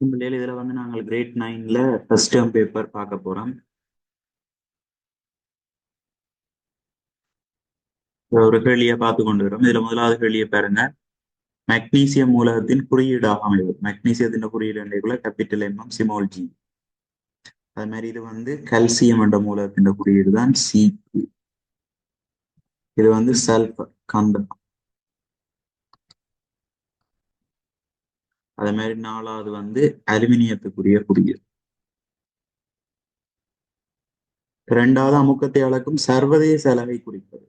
பிள்ளைகள் இதுல வந்து நாங்கள் கிரேட் நைன்ல ஃபஸ்ட் டேர்ம் பேப்பர் பார்க்க போறோம். ஒரு கேள்வியை பார்த்து கொண்டு இதில் இதுல முதலாவது கேள்வியை பாருங்க. மெக்னீசியம் மூலகத்தின் குறியீடாக அமைவு. மெக்னீசியத்தின் குறியீடு என்றைக்குள்ள capital M M small G அது மாதிரி இது வந்து கல்சியம் என்ற மூலகத்தின் குறியீடு தான் சி இது வந்து சல்ஃபர் கந்தம் அதே மாதிரி நாலாவது வந்து அலுமினியத்துக்குரிய குறியீடு ரெண்டாவது அமுக்கத்தை அளக்கும் சர்வதேச அளவை குறிப்பது.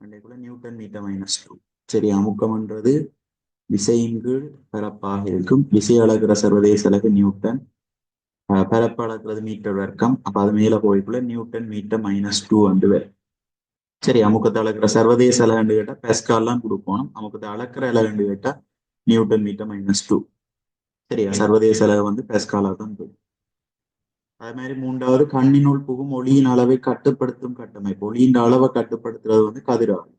அன்றைக்குள்ள நியூட்டன் மீட்டர் மைனஸ் டூ சரி அமுக்கம்ன்றது விசையின் கீழ் பரப்பாக இருக்கும். விசை அளக்கிற சர்வதேச அளவு நியூட்டன். பரப்பு அளக்கிறது மீட்டர் வர்க்கம். அப்ப அது மேல போய்க்குள்ள நியூட்டன் மீட்டர் மைனஸ் டூ வந்து வரும். சரி அமுக்கத்தை அளக்கிற சர்வதேச அளவுன்னு கேட்டா பெஸ்கால்லாம் கொடுக்கணும் அமுக்கத்தை அளக்கிற அளவுன்னு கேட்டா நியூட்டன் மீட்டர் மைனஸ் டூ சரியா? சர்வதேச அளவு வந்து பெஸ்காலா தான் போகும் அதே மாதிரி மூன்றாவது கண்ணினுள் புகும் ஒளியின் அளவை கட்டுப்படுத்தும் கட்டமைப்பு. ஒளியின் அளவை கட்டுப்படுத்துறது வந்து கதிராகும்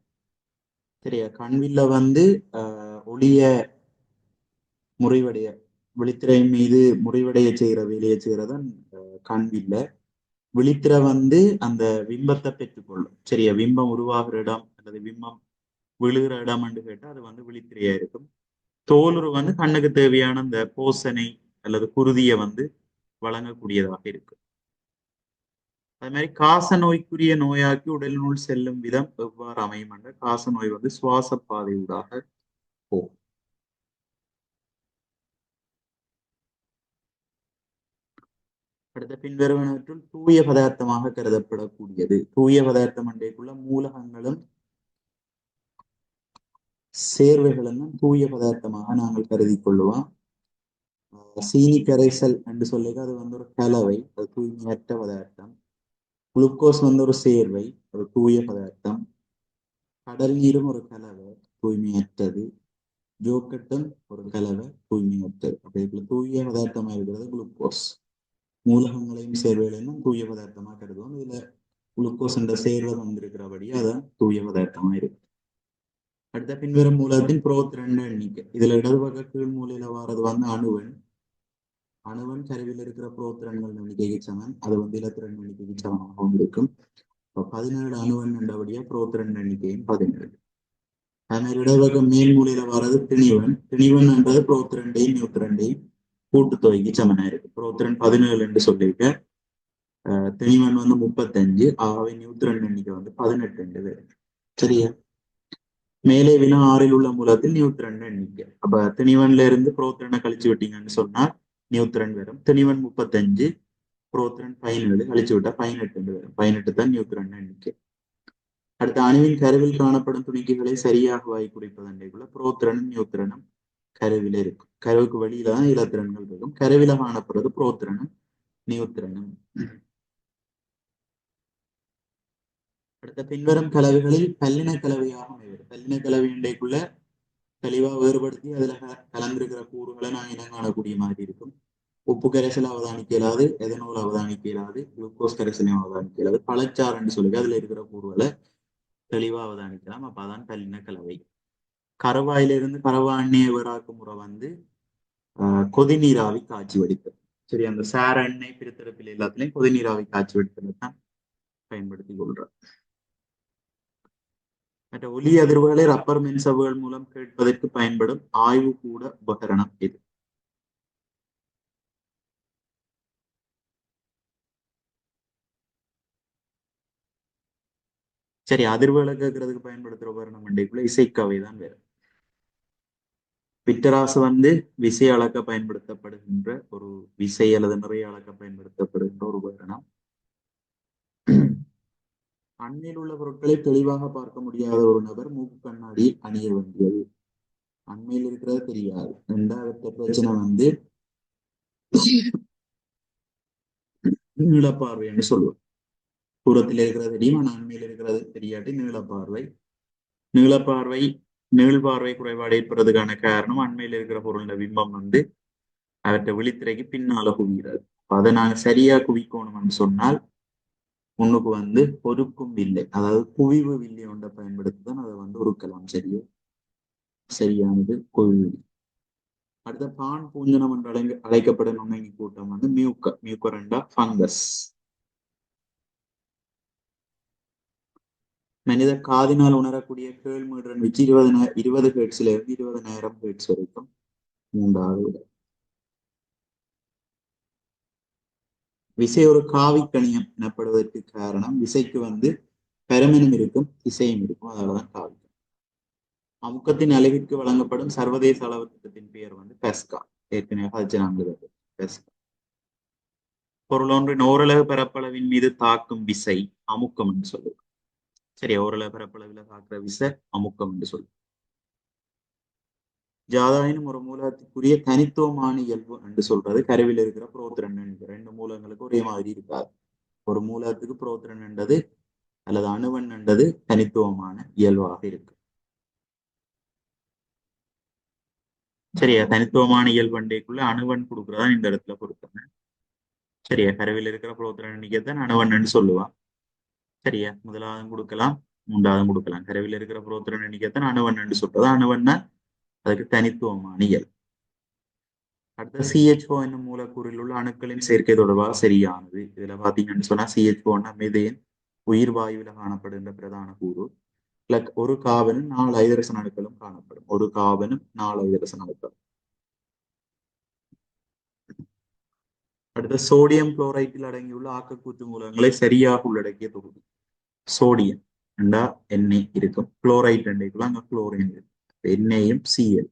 சரியா? கண்வில்ல வந்து ஒளிய முறிவடைய விழித்திரை மீது முறிவடைய செய்கிற வேலையை செய்யறதான் கண்வில்ல. விழித்திர வந்து அந்த விம்பத்தை பெற்றுக்கொள்ளும். சரியா? விம்பம் உருவாகிற இடம் அல்லது விம்பம் விழுகிற இடம் என்று கேட்டா அது வந்து விழித்திரையா இருக்கும். தோலுறு வந்து கண்ணுக்கு தேவையான இந்த போசனை அல்லது குருதியை வந்து வழங்கக்கூடியதாக இருக்கு. அது மாதிரி காச நோய்க்குரிய நோயாக்கி உடலினுள் செல்லும் விதம் எவ்வாறு அமையும் என்ற காச நோய் வந்து சுவாச பாதை ஊடாக போகும். அடுத்த பின்வருவனவற்றுள் தூய பதார்த்தமாக கருதப்படக்கூடியது. தூய பதார்த்தம் அன்றைக்குள்ள மூலகங்களும் சேர்வைகளும் தூய பதார்த்தமாக நாங்கள் கருதி கொள்ளுவோம் சீனி கரைசல் என்று சொல்லிக்க அது வந்து ஒரு கலவை அது தூய்மையற்ற பதார்த்தம். குளுக்கோஸ் வந்து ஒரு சேர்வை ஒரு தூய பதார்த்தம். கடல் நீரும் ஒரு கலவை தூய்மையற்றது. ஜோக்கட்டும் ஒரு கலவை தூய்மையற்றது. அப்படி தூய பதார்த்தமா இருக்கிறது குளுக்கோஸ். மூலகங்களையும் சேர்வைகளையும் தூய பதார்த்தமா கருதுவோம். இதுல குளுக்கோஸ் என்ற சேர்வை வந்திருக்கிறபடி அதான் தூய பதார்த்தமா இருக்கு. அடுத்த பின்வரும் மூலத்தின் புரோத் ரெண்டு எண்ணிக்கை. இதுல இடது பக்க கீழ் மூலையில வர்றது வந்து அணுவன். அணுவன் சரிவில் இருக்கிற புரோத்திரன்கள் எண்ணிக்கைக்கு சமன் அது வந்து இலத்திரன் எண்ணிக்கைக்கு சமமாகவும் இருக்கும். இப்போ பதினேழு அணுவன் என்றபடியா புரோத்திரன் எண்ணிக்கையும் பதினேழு. அது மாதிரி இடதுபக்கம் மேல் மூலையில வர்றது திணிவன். திணிவன் என்றது புரோத்திரண்டையும் நியூத்திரண்டையும் கூட்டுத்தொகைக்கு சமனா இருக்கு புரோத்திரன் பதினேழு என்று சொல்லியிருக்க. திணிவன் வந்து முப்பத்தஞ்சு. ஆகவே நியூத்திரன் எண்ணிக்கை வந்து பதினெட்டு என்று வரும் சரியா? மேலே வினா ஆறில் உள்ள மூலத்தில் நியூத்திரன் எண்ணிக்கை அப்ப திணிவன்ல இருந்து புரோத்திரனை கழிச்சு விட்டீங்கன்னு சொன்னா நியூத்திரன் வரும். திணிவன் முப்பத்தஞ்சு புரோத்திரன் பதினேழு கழிச்சு விட்டா பதினெட்டு வரும். பதினெட்டு தான் நியூத்திரன் எண்ணிக்கை அடுத்த அணுவின் கருவில் காணப்படும் துணிக்கைகளை சரியாக வாய் குறிப்பதண்டைக்குள்ள புரோத்திரனும் நியூத்திரனும் கருவில இருக்கும். கருவுக்கு வெளியில தான் இலத்திரன்கள் இருக்கும் கருவில காணப்படுறது புரோத்திரனும் நியூத்திரனும். அடுத்த பின்வரும் கலவைகளில் பல்லின கலவையாக அமைவது பல்லின கலவை தெளிவா வேறுபடுத்தி அதுல கலந்திருக்கிற கூறுகளை நான் இனம் காணக்கூடிய மாதிரி இருக்கும். உப்பு கரைசல் அவதானிக்க இயலாது எதனோல் அவதானிக்க இயலாது குளுக்கோஸ் கரைசலையும் அவதானிக்க இயலாது பழச்சாறுன்னு சொல்லி அதுல இருக்கிற கூறுகளை தெளிவா அவதானிக்கலாம். அப்ப அதான் பல்லின கலவை. கரவாயிலிருந்து கரவா எண்ணெயை வேறாக்கும் முறை வந்து ஆஹ் கொதிநீராவி காய்ச்சி வடித்தல் சரி அந்த சார எண்ணெய் பிரித்தரப்பில் எல்லாத்துலயும் கொதிநீராவி காய்ச்சி வடித்தலை தான் பயன்படுத்தி கொள்றோம். மற்ற ஒலி அதிர்வுகளை ரப்பர் மின்சவுகள் மூலம் கேட்பதற்கு பயன்படும் ஆய்வு கூட உபகரணம் இது. சரி அதிர்வுகளை கேட்கறதுக்கு பயன்படுத்துற உபகரணம் மண்டைக்குள்ள இசைக்கவை தான் வேறு. பிட்டராசு வந்து விசை அளக்க பயன்படுத்தப்படுகின்ற ஒரு விசை அல்லது நிறைய அளக்க பயன்படுத்தப்படுகின்ற ஒரு உபகரணம். அண்மையில் உள்ள பொருட்களை தெளிவாக பார்க்க முடியாத ஒரு நபர் மூக்கு கண்ணாடி அணிய வேண்டியது. அண்மையில் இருக்கிறது தெரியாது. ரெண்டாவது பிரச்சனை வந்து நீளப்பார்வைன்னு சொல்லுவோம் தூரத்தில் இருக்கிறது தெரியும்? ஆனால் அண்மையில் இருக்கிறது தெரியாட்டி நீளப்பார்வை நீளப்பார்வை நீள்பார்வை குறைபாடு ஏற்படுறதுக்கான காரணம் அண்மையில் இருக்கிற பொருளோட பிம்பம் வந்து அவற்றை விழித்திரைக்கு பின்னால குவிகிறது. அதை நாங்கள் சரியா குவிக்கணும்னு சொன்னால் முன்னுக்கு வந்து பொறுக்கும் வில்லை அதாவது குவிவு வில்லை ஒன்றை பயன்படுத்தி தான் அதை வந்து உருக்கலாம். சரியா? சரியானது. குவிவு அடுத்த பான் பூஞ்சனம் என்று அழைங்க அழைக்கப்படும் நுண்ணங்கி கூட்டம் வந்து மியூக்க மியூக்கரண்டா ஃபங்கஸ். மனித காதினால் உணரக்கூடிய கேள்மீடுறன் வச்சு இருபது இருபது ஹெர்ட்ஸ்ல இருந்து இருபதனாயிரம் ஹெர்ட்ஸ் வரைக்கும் மூன்றாவது விசை ஒரு காவி கணியம் எனப்படுவதற்கு காரணம் விசைக்கு வந்து பெருமனும் இருக்கும் திசையும் இருக்கும். அதனாலதான் காவி அமுக்கத்தின் அளவிற்கு வழங்கப்படும் சர்வதேச அளவு திட்டத்தின் பெயர் வந்து பெஸ்கா. ஏற்கனவே பதிச்சு பெஸ்கா. பொருளொன்றின் ஓரளவு பரப்பளவின் மீது தாக்கும் விசை அமுக்கம் என்று சொல்லுவோம். சரி ஓரளவு பரப்பளவில் தாக்குற விசை அமுக்கம் என்று சொல்லுவோம். ஜாதாயினும் ஒரு மூலத்துக்குரிய தனித்துவமான இயல்பு என்று சொல்றது கருவில் இருக்கிற புரோத்திரன் ரெண்டு மூலங்களுக்கு ஒரே மாதிரி இருக்காது. ஒரு மூலத்துக்கு புரோத்திரன் என்றது அல்லது அணுவன் என்றது தனித்துவமான இயல்பாக இருக்கு. சரியா? தனித்துவமான இயல்பண்டைக்குள்ள அணுவன் கொடுக்குறதா இந்த இடத்துல கொடுத்தேன் சரியா? கருவில் இருக்கிற புரோத்திரன் எண்ணிக்கைத்தான் அணுவன்னு சொல்லுவான். சரியா? முதலாவதும் கொடுக்கலாம் மூன்றாவது கொடுக்கலாம். கருவில் இருக்கிற புரோத்திரன் எண்ணிக்கைத்தான் அணுவன் சொல்றது. அணுவன்னா அதுக்கு தனித்துவமான இயல் அடுத்த சிஹெச்ஓ என்னும் மூலக்கூறில் உள்ள அணுக்களின் சேர்க்கை தொடர்பாக சரியானது. இதுல பாத்தீங்கன்னு சொன்னா சிஹெச்ஓன்னா மிதேன் உயிர் வாயுவில காணப்படுகின்ற பிரதான கூறு. ஒரு காவனும் நாலு ஐதரசன் அணுக்களும் காணப்படும். ஒரு காவனும் நாலு ஐதரசன் அணுக்களும் அடுத்த சோடியம் குளோரைட்டில் அடங்கியுள்ள ஆக்கக்கூற்று மூலங்களை சரியாக உள்ளடக்கிய தொகுதி. சோடியம் ரெண்டா எண்ணெய் இருக்கும். குளோரைட் ரெண்டைக்குள்ள அங்க குளோரின் இருக்கு எண்ணெயும் சிஎல்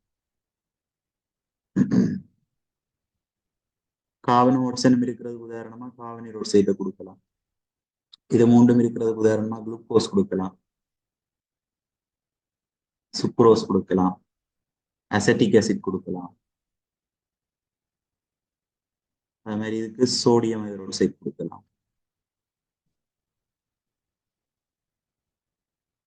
காவன் ஓட்சனம் இருக்கிறதுக்கு உதாரணமா காவனீர் ஓட்சைட்டை கொடுக்கலாம் இது மூன்றும் இருக்கிறதுக்கு உதாரணமா குளுக்கோஸ் கொடுக்கலாம் சுக்ரோஸ் கொடுக்கலாம் அசட்டிக் ஆசிட் கொடுக்கலாம் அது மாதிரி இதுக்கு சோடியம் ஹைட்ரோசைட் கொடுக்கலாம்